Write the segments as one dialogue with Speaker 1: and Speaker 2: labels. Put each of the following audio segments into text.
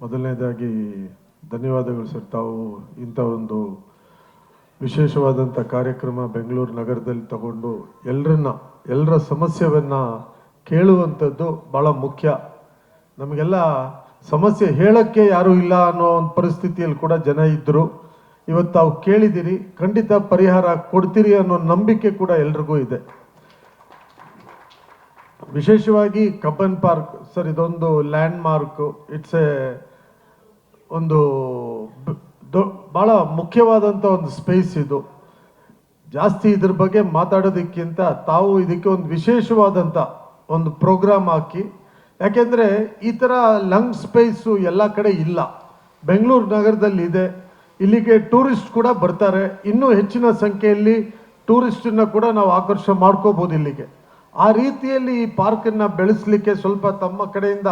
Speaker 1: ಮೊದಲನೇದಾಗಿ ಧನ್ಯವಾದಗಳು ಸರ್. ತಾವು ಇಂಥ ಒಂದು ವಿಶೇಷವಾದಂಥ ಕಾರ್ಯಕ್ರಮ ಬೆಂಗಳೂರು ನಗರದಲ್ಲಿ ತಗೊಂಡು ಎಲ್ಲರನ್ನ ಎಲ್ಲರ ಸಮಸ್ಯೆಯನ್ನು ಕೇಳುವಂಥದ್ದು ಭಾಳ ಮುಖ್ಯ. ನಮಗೆಲ್ಲ ಸಮಸ್ಯೆ ಹೇಳೋಕ್ಕೆ ಯಾರೂ ಇಲ್ಲ ಅನ್ನೋ ಒಂದು ಪರಿಸ್ಥಿತಿಯಲ್ಲಿ ಕೂಡ ಜನ ಇದ್ದರು. ಇವತ್ತು ತಾವು ಕೇಳಿದ್ದೀರಿ, ಖಂಡಿತ ಪರಿಹಾರ ಕೊಡ್ತೀರಿ ಅನ್ನೋ ನಂಬಿಕೆ ಕೂಡ ಎಲ್ರಿಗೂ ಇದೆ. ವಿಶೇಷವಾಗಿ ಕಬ್ಬನ್ ಪಾರ್ಕ್, ಸರ್, ಇದೊಂದು ಲ್ಯಾಂಡ್ ಮಾರ್ಕ್ ಇಟ್ಸ್ ಎ ಒಂದು ಬಹಳ ಮುಖ್ಯವಾದಂಥ ಒಂದು ಸ್ಪೇಸ್ ಇದು. ಜಾಸ್ತಿ ಇದ್ರ ಬಗ್ಗೆ ಮಾತಾಡೋದಕ್ಕಿಂತ ತಾವು ಇದಕ್ಕೆ ಒಂದು ವಿಶೇಷವಾದಂಥ ಒಂದು ಪ್ರೋಗ್ರಾಮ್ ಹಾಕಿ, ಯಾಕೆಂದರೆ ಈ ಥರ ಲಂಗ್ ಸ್ಪೇಸು ಎಲ್ಲ ಕಡೆ ಇಲ್ಲ. ಬೆಂಗಳೂರು ನಗರದಲ್ಲಿ ಇದೆ. ಇಲ್ಲಿಗೆ ಟೂರಿಸ್ಟ್ ಕೂಡ ಬರ್ತಾರೆ. ಇನ್ನೂ ಹೆಚ್ಚಿನ ಸಂಖ್ಯೆಯಲ್ಲಿ ಟೂರಿಸ್ಟನ್ನ ಕೂಡ ನಾವು ಆಕರ್ಷಣೆ ಮಾಡ್ಕೋಬೋದು ಇಲ್ಲಿಗೆ. ಆ ರೀತಿಯಲ್ಲಿ ಈ ಪಾರ್ಕನ್ನು ಬೆಳೆಸಲಿಕ್ಕೆ ಸ್ವಲ್ಪ ತಮ್ಮ ಕಡೆಯಿಂದ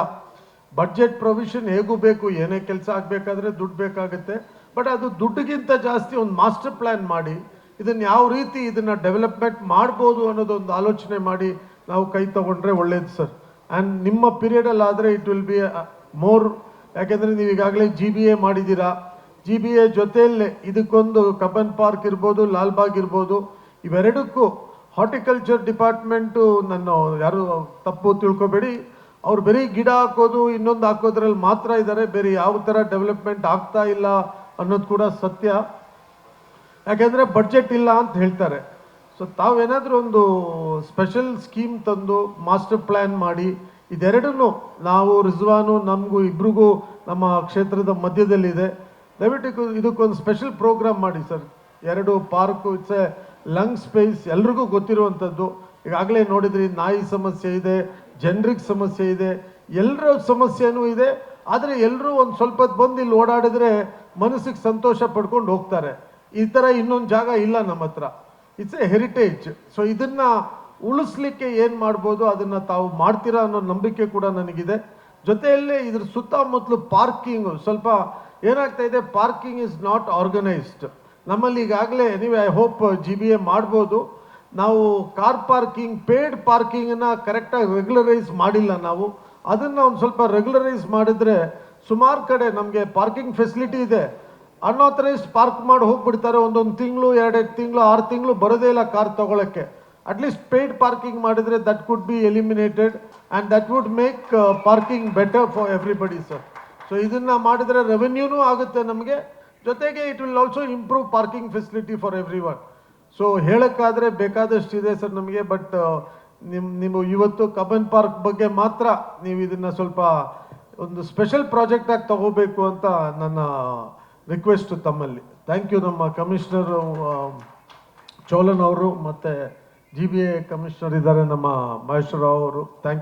Speaker 1: ಬಡ್ಜೆಟ್ ಪ್ರೊವಿಷನ್ ಹೇಗೂ ಬೇಕು, ಏನೇ ಕೆಲಸ ಆಗಬೇಕಾದ್ರೆ ದುಡ್ಡು ಬೇಕಾಗುತ್ತೆ. ಬಟ್ ಅದು ದುಡ್ಡಿಗಿಂತ ಜಾಸ್ತಿ ಒಂದು ಮಾಸ್ಟರ್ ಪ್ಲ್ಯಾನ್ ಮಾಡಿ ಇದನ್ನು ಯಾವ ರೀತಿ ಇದನ್ನು ಡೆವಲಪ್ಮೆಂಟ್ ಮಾಡ್ಬೋದು ಅನ್ನೋದೊಂದು ಆಲೋಚನೆ ಮಾಡಿ ನಾವು ಕೈ ತಗೊಂಡ್ರೆ ಒಳ್ಳೇದು ಸರ್. ಆ್ಯಂಡ್ ನಿಮ್ಮ ಪೀರಿಯಡಲ್ಲಿ ಆದರೆ ಇಟ್ ವಿಲ್ ಬಿ ಮೋರ್ ಯಾಕೆಂದರೆ ನೀವು ಈಗಾಗಲೇ ಜಿ ಬಿ ಎ ಮಾಡಿದ್ದೀರಾ. ಜಿ ಬಿ ಎ ಜೊತೆಯಲ್ಲೇ ಇದಕ್ಕೊಂದು ಕಬ್ಬನ್ ಪಾರ್ಕ್ ಇರ್ಬೋದು, ಲಾಲ್ಬಾಗ್ ಇರ್ಬೋದು, ಇವೆರಡಕ್ಕೂ ಹಾರ್ಟಿಕಲ್ಚರ್ ಡಿಪಾರ್ಟ್ಮೆಂಟು ನನ್ನ ಯಾರು ತಪ್ಪು ತಿಳ್ಕೊಬೇಡಿ. ಅವ್ರು ಬರೀ ಗಿಡ ಹಾಕೋದು, ಇನ್ನೊಂದು ಹಾಕೋದ್ರಲ್ಲಿ ಮಾತ್ರ ಇದ್ದಾರೆ ಬೇರೆ ಯಾವ ಥರ ಡೆವಲಪ್ಮೆಂಟ್ ಆಗ್ತಾ ಇಲ್ಲ ಅನ್ನೋದು ಕೂಡ ಸತ್ಯ. ಯಾಕೆಂದರೆ ಬಡ್ಜೆಟ್ ಇಲ್ಲ ಅಂತ ಹೇಳ್ತಾರೆ. ಸೊ ತಾವೇನಾದರೂ ಒಂದು ಸ್ಪೆಷಲ್ ಸ್ಕೀಮ್ ತಂದು ಮಾಸ್ಟರ್ ಪ್ಲ್ಯಾನ್ ಮಾಡಿ, ಇದೆರಡನ್ನೂ ನಾವು, ರಿಜ್ವಾನು, ನಮಗೂ, ಇಬ್ರಿಗೂ ನಮ್ಮ ಕ್ಷೇತ್ರದ ಮಧ್ಯದಲ್ಲಿದೆ. ದಯವಿಟ್ಟು ಇದಕ್ಕೆ- ಇದಕ್ಕೊಂದು ಸ್ಪೆಷಲ್ ಪ್ರೋಗ್ರಾಮ್ ಮಾಡಿ ಸರ್. ಎರಡು park it's a lung space ಎಲ್ರಿಗೂ ಗೊತ್ತಿರುವಂಥದ್ದು. ಈಗಾಗಲೇ ನೋಡಿದ್ರಿ, ನಾಯಿ ಸಮಸ್ಯೆ ಇದೆ, ಜನರಿಗೆ ಸಮಸ್ಯೆ ಇದೆ ಎಲ್ಲರ ಸಮಸ್ಯೆನೂ ಇದೆ. ಆದರೆ ಎಲ್ಲರೂ ಒಂದು ಸ್ವಲ್ಪ ಬಂದು ಇಲ್ಲಿ ಓಡಾಡಿದ್ರೆ ಮನಸ್ಸಿಗೆ ಸಂತೋಷ ಪಡ್ಕೊಂಡು ಹೋಗ್ತಾರೆ. ಈ ಥರ ಇನ್ನೊಂದು ಜಾಗ ಇಲ್ಲ ನಮ್ಮ ಹತ್ರ. ಇಟ್ಸ್ ಎ ಹೆರಿಟೇಜ್ ಸೊ ಇದನ್ನು ಉಳಿಸ್ಲಿಕ್ಕೆ ಏನು ಮಾಡ್ಬೋದು, ಅದನ್ನು ತಾವು ಮಾಡ್ತೀರಾ ಅನ್ನೋ ನಂಬಿಕೆ ಕೂಡ ನನಗಿದೆ. ಜೊತೆಯಲ್ಲೇ ಇದ್ರ ಸುತ್ತಮುತ್ತಲು ಪಾರ್ಕಿಂಗು ಸ್ವಲ್ಪ ಏನಾಗ್ತಾ ಇದೆ, ಪಾರ್ಕಿಂಗ್ ಇಸ್ ನಾಟ್ ಆರ್ಗನೈಸ್ಡ್. ನಮ್ಮಲ್ಲಿ ಈಗಾಗಲೇ ನೀವು I hope G B A ಮಾಡ್ಬೋದು. ನಾವು ಕಾರ್ ಪಾರ್ಕಿಂಗ್ ಪೇಯ್ಡ್ ಪಾರ್ಕಿಂಗನ್ನು ಕರೆಕ್ಟಾಗಿ ರೆಗ್ಯುಲರೈಸ್ ಮಾಡಿಲ್ಲ ನಾವು. ಅದನ್ನು ಒಂದು ಸ್ವಲ್ಪ ರೆಗ್ಯುಲರೈಸ್ ಮಾಡಿದರೆ ಸುಮಾರು ಕಡೆ ನಮಗೆ ಪಾರ್ಕಿಂಗ್ ಫೆಸಿಲಿಟಿ ಇದೆ. ಅನ್ಆಥರೈಸ್ಡ್ ಪಾರ್ಕ್ ಮಾಡಿ ಹೋಗ್ಬಿಡ್ತಾರೆ ಒಂದೊಂದು ತಿಂಗಳು, ಎರಡೆರಡು ತಿಂಗಳು, ಆರು ತಿಂಗಳು ಬರೋದೇ ಇಲ್ಲ ಕಾರ್ ತೊಗೊಳಕ್ಕೆ. ಅಟ್ಲೀಸ್ಟ್ ಪೇಯ್ಡ್ ಪಾರ್ಕಿಂಗ್ ಮಾಡಿದರೆ that could be eliminated and that would make parking better for everybody sir so ಇದನ್ನು ಮಾಡಿದರೆ ರೆವೆನ್ಯೂನೂ ಆಗುತ್ತೆ ನಮಗೆ. ಜೊತೆಗೆ it will also improve parking facility for everyone so ಹೇಳೋಕ್ಕಾದರೆ ಬೇಕಾದಷ್ಟು ಇದೆ ಸರ್ ನಮಗೆ ಬಟ್ ನಿಮ್ಮ ನೀವು ಇವತ್ತು ಕಬನ್ ಪಾರ್ಕ್ ಬಗ್ಗೆ ಮಾತ್ರ ನೀವು ಇದನ್ನ ಸ್ವಲ್ಪ ಒಂದು ಸ್ಪೆಷಲ್ ಪ್ರಾಜೆಕ್ಟ್ ಆಗಿ ತಗೋಬೇಕು ಅಂತ ನನ್ನ ರಿಕ್ವೆಸ್ಟ್ ತಮ್ಮಲ್ಲಿ. ಥ್ಯಾಂಕ್ ಯು ನಮ್ಮ ಕಮಿಷನರ್ ಚೋಲನ್ ಅವರು, ಮತ್ತೆ ಜಿ ಬಿ ಎ ಕಮಿಷನರ್ ಇದ್ದಾರೆ ನಮ್ಮ ಮಹೇಶ್ವರ ಅವರು. ಥ್ಯಾಂಕ್